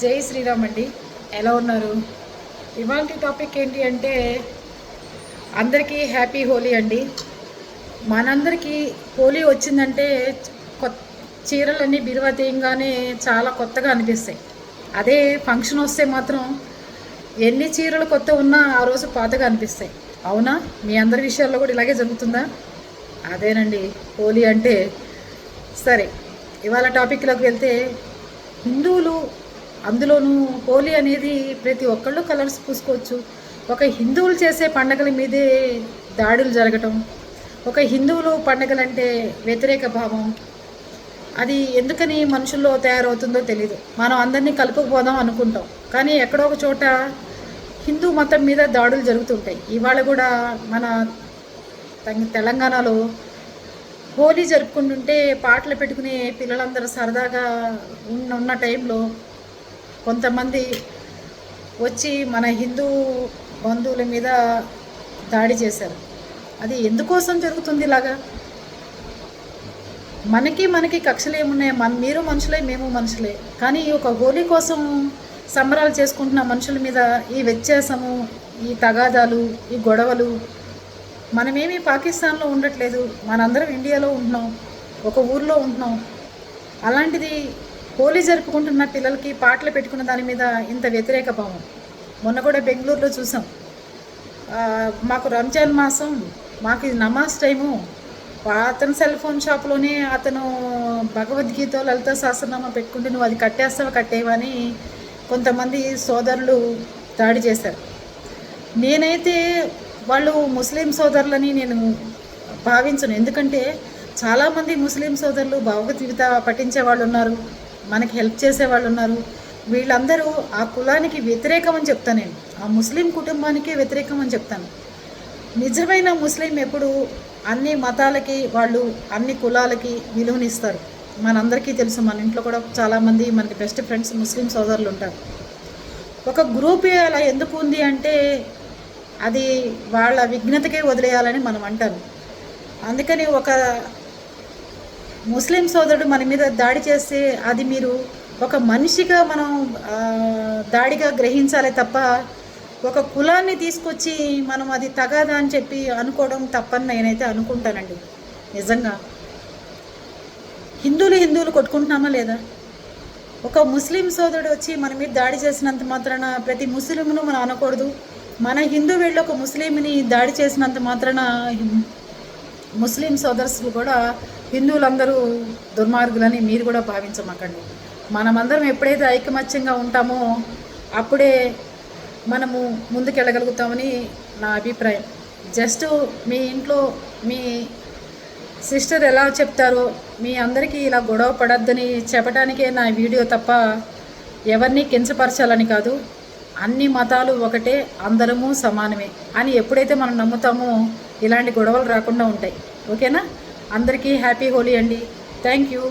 జై శ్రీరామ్ అండి. ఎలా ఉన్నారు? ఇవాళ టాపిక్ ఏంటి అంటే అందరికీ హ్యాపీ హోలీ అండి. మనందరికీ హోలీ వచ్చిందంటే కొత్త చీరలన్నీ బిరువ తీయంగానే చాలా కొత్తగా అనిపిస్తాయి. అదే ఫంక్షన్ వస్తే మాత్రం ఎన్ని చీరలు కొత్త ఉన్నా ఆ రోజు పాతగా అనిపిస్తాయి. అవునా? మీ అందరి విషయాల్లో కూడా ఇలాగే జరుగుతుందా? అదేనండి హోలీ అంటే సరే ఇవాళ టాపిక్లోకి వెళ్తే హిందువులు అందులోనూ హోలీ అనేది ప్రతి ఒక్కళ్ళు కలర్స్ పూసుకోవచ్చు. ఒక హిందువులు చేసే పండగల మీదే దాడులు జరగటం ఒక హిందువులు పండగలంటే వ్యతిరేక భావం. అది ఎందుకని మనుషుల్లో తయారవుతుందో తెలియదు మనం అందరినీ కలుపుకుపోదాం అనుకుంటాం. కానీ ఎక్కడో ఒక చోట హిందూ మతం మీద దాడులు జరుగుతుంటాయి. ఇవాళ కూడా మన తెలంగాణలో హోలీ జరుపుకుంటుంటే పాటలు పెట్టుకుని పిల్లలందరూ సరదాగా ఉన్న ఉన్న టైంలో కొంతమంది వచ్చి మన హిందూ బంధువుల మీద దాడి చేశారు. అది ఎందుకోసం జరుగుతుంది ఇలాగా? మనకి మనకి కక్షలు ఏమున్నాయి? మన మీరు మనుషులే మేము మనుషులే. కానీ ఈ ఒక హోలీ కోసం సంబరాలు చేసుకుంటున్న మనుషుల మీద ఈ వ్యత్యాసము ఈ తగాదాలు ఈ గొడవలు మనమేమి పాకిస్తాన్లో ఉండట్లేదు. మనందరం ఇండియాలో ఉంటున్నాం. ఒక ఊర్లో ఉంటున్నాం. అలాంటిది హోలీ జరుపుకుంటున్న పిల్లలకి పాటలు పెట్టుకున్న దాని మీద ఇంత వ్యతిరేక భావం. మొన్న కూడా బెంగళూరులో చూసాం. మాకు రంజాన్ మాసం మాకు ఇది నమాజ్ టైము. అతని సెల్ ఫోన్ షాప్లోనే అతను భగవద్గీత లలిత సహస్రనామా పెట్టుకుంటే నువ్వు అది కట్టేస్తావా కట్టేవని కొంతమంది సోదరులు దాడి చేశారు. నేనైతే వాళ్ళు ముస్లిం సోదరులని నేను భావించను. ఎందుకంటే చాలామంది ముస్లిం సోదరులు భగవద్గీత పఠించే వాళ్ళు ఉన్నారు. మనకి హెల్ప్ చేసే వాళ్ళు ఉన్నారు. వీళ్ళందరూ ఆ కులానికి వ్యతిరేకం అని చెప్తాను నేను. ఆ ముస్లిం కుటుంబానికే వ్యతిరేకం అని చెప్తాను. నిజమైన ముస్లిం ఎప్పుడు అన్ని మతాలకి వాళ్ళు అన్ని కులాలకి విలువనిస్తారు మనందరికీ తెలుసు మన ఇంట్లో కూడా చాలామంది మనకి బెస్ట్ ఫ్రెండ్స్ ముస్లిం సోదరులు ఉంటారు. ఒక గ్రూప్ అలా ఎందుకు ఉంది అంటే అది వాళ్ళ విఘ్నతకే వదిలేయాలని మనం అంటాను అందుకని ఒక ముస్లిం సోదరుడు మన మీద దాడి చేస్తే అది మీరు ఒక మనిషిగా మనం దాడిగా గ్రహించాలి తప్ప ఒక కులాన్ని తీసుకొచ్చి మనం అది తగాదా అని చెప్పి అనుకోవడం తప్పని నేనైతే అనుకుంటానండి. నిజంగా. హిందువులు హిందువులు కొట్టుకుంటున్నామా లేదా? ఒక ముస్లిం సోదరుడు వచ్చి మన మీద దాడి చేసినంత మాత్రాన ప్రతి ముస్లింను మనం అనకూడదు. మన హిందూ వీళ్ళు ఒక ముస్లింని దాడి చేసినంత మాత్రాన ముస్లిం సోదరులు కూడా హిందువులందరూ దుర్మార్గులని మీరు కూడా భావించమాకండి. మనమందరం ఎప్పుడైతే ఐకమత్యంగా ఉంటామో అప్పుడే మనము ముందుకెళ్ళగలుగుతామని నా అభిప్రాయం. జస్ట్ మీ ఇంట్లో మీ సిస్టర్ ఎలా చెప్తారో మీ అందరికీ ఇలా గొడవ పడద్దని చెప్పడానికే నా వీడియో తప్ప ఎవరిని కించపరచాలని కాదు. అన్ని మతాలు ఒకటే అందరము సమానమే అని ఎప్పుడైతే మనం నమ్ముతామో ఇలాంటి గొడవలు రాకుండా ఉంటాయి. ఓకేనా? అందరికీ హ్యాపీ హోలీ అండి. Thank you.